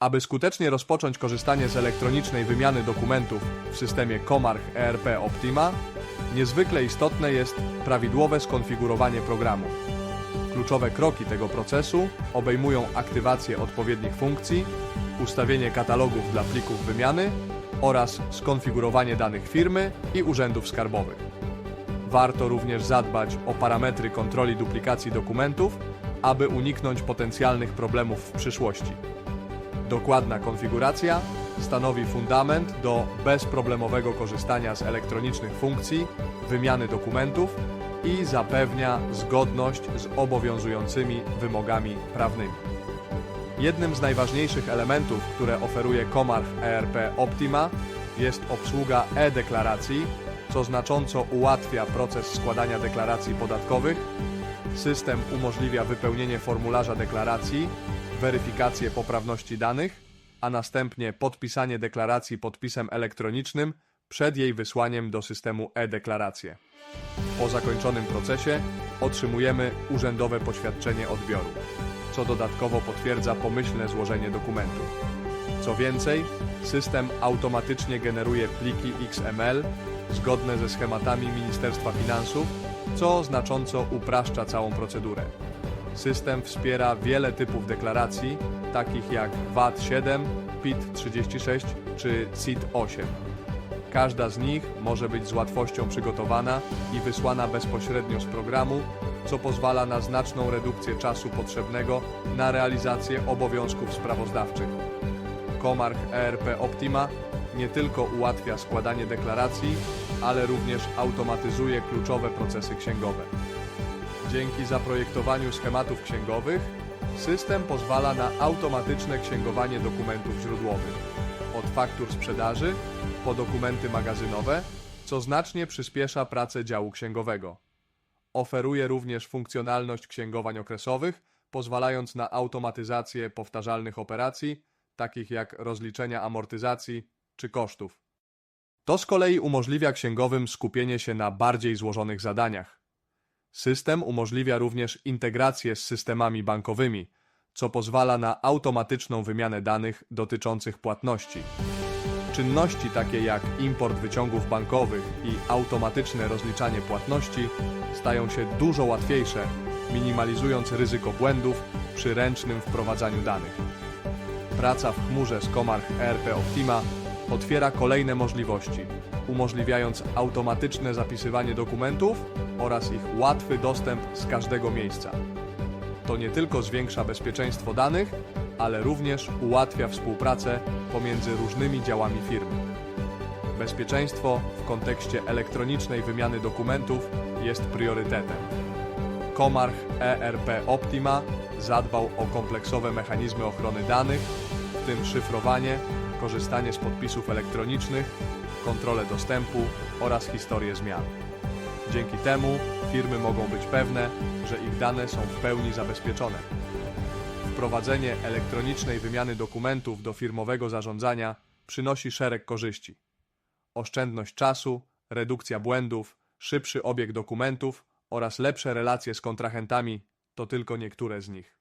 Aby skutecznie rozpocząć korzystanie z elektronicznej wymiany dokumentów w systemie Comarch ERP Optima, niezwykle istotne jest prawidłowe skonfigurowanie programu. Kluczowe kroki tego procesu obejmują aktywację odpowiednich funkcji, ustawienie katalogów dla plików wymiany oraz skonfigurowanie danych firmy i urzędów skarbowych. Warto również zadbać o parametry kontroli duplikacji dokumentów, aby uniknąć potencjalnych problemów w przyszłości. Dokładna konfiguracja stanowi fundament do bezproblemowego korzystania z elektronicznych funkcji, wymiany dokumentów i zapewnia zgodność z obowiązującymi wymogami prawnymi. Jednym z najważniejszych elementów, które oferuje Comarch ERP Optima jest obsługa e-deklaracji, co znacząco ułatwia proces składania deklaracji podatkowych. System umożliwia wypełnienie formularza deklaracji, weryfikację poprawności danych, a następnie podpisanie deklaracji podpisem elektronicznym przed jej wysłaniem do systemu e-deklaracje. Po zakończonym procesie otrzymujemy urzędowe poświadczenie odbioru, co dodatkowo potwierdza pomyślne złożenie dokumentu. Co więcej, system automatycznie generuje pliki XML zgodne ze schematami Ministerstwa Finansów, co znacząco upraszcza całą procedurę. System wspiera wiele typów deklaracji, takich jak VAT 7, PIT 36 czy CIT 8. Każda z nich może być z łatwością przygotowana i wysłana bezpośrednio z programu, co pozwala na znaczną redukcję czasu potrzebnego na realizację obowiązków sprawozdawczych. Comarch ERP Optima nie tylko ułatwia składanie deklaracji, ale również automatyzuje kluczowe procesy księgowe. Dzięki zaprojektowaniu schematów księgowych, system pozwala na automatyczne księgowanie dokumentów źródłowych, od faktur sprzedaży po dokumenty magazynowe, co znacznie przyspiesza pracę działu księgowego. Oferuje również funkcjonalność księgowań okresowych, pozwalając na automatyzację powtarzalnych operacji, takich jak rozliczenia amortyzacji czy kosztów. To z kolei umożliwia księgowym skupienie się na bardziej złożonych zadaniach. System umożliwia również integrację z systemami bankowymi, co pozwala na automatyczną wymianę danych dotyczących płatności. Czynności takie jak import wyciągów bankowych i automatyczne rozliczanie płatności stają się dużo łatwiejsze, minimalizując ryzyko błędów przy ręcznym wprowadzaniu danych. Praca w chmurze z Comarch ERP Optima otwiera kolejne możliwości, umożliwiając automatyczne zapisywanie dokumentów oraz ich łatwy dostęp z każdego miejsca. To nie tylko zwiększa bezpieczeństwo danych, ale również ułatwia współpracę pomiędzy różnymi działami firmy. Bezpieczeństwo w kontekście elektronicznej wymiany dokumentów jest priorytetem. Comarch ERP Optima zadbał o kompleksowe mechanizmy ochrony danych, w tym szyfrowanie, korzystanie z podpisów elektronicznych, kontrolę dostępu oraz historię zmian. Dzięki temu firmy mogą być pewne, że ich dane są w pełni zabezpieczone. Wprowadzenie elektronicznej wymiany dokumentów do firmowego zarządzania przynosi szereg korzyści. Oszczędność czasu, redukcja błędów, szybszy obieg dokumentów oraz lepsze relacje z kontrahentami to tylko niektóre z nich.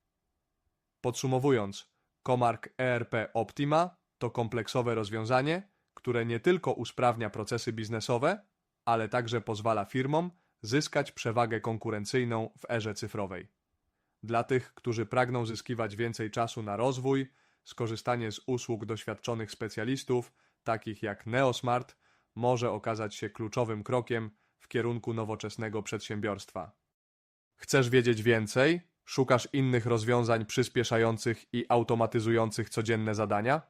Podsumowując, Comarch ERP Optima to kompleksowe rozwiązanie, które nie tylko usprawnia procesy biznesowe, ale także pozwala firmom zyskać przewagę konkurencyjną w erze cyfrowej. Dla tych, którzy pragną zyskiwać więcej czasu na rozwój, skorzystanie z usług doświadczonych specjalistów, takich jak Neosmart, może okazać się kluczowym krokiem w kierunku nowoczesnego przedsiębiorstwa. Chcesz wiedzieć więcej? Szukasz innych rozwiązań przyspieszających i automatyzujących codzienne zadania?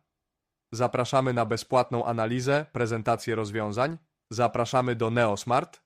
Zapraszamy na bezpłatną analizę, prezentację rozwiązań. Zapraszamy do Neosmart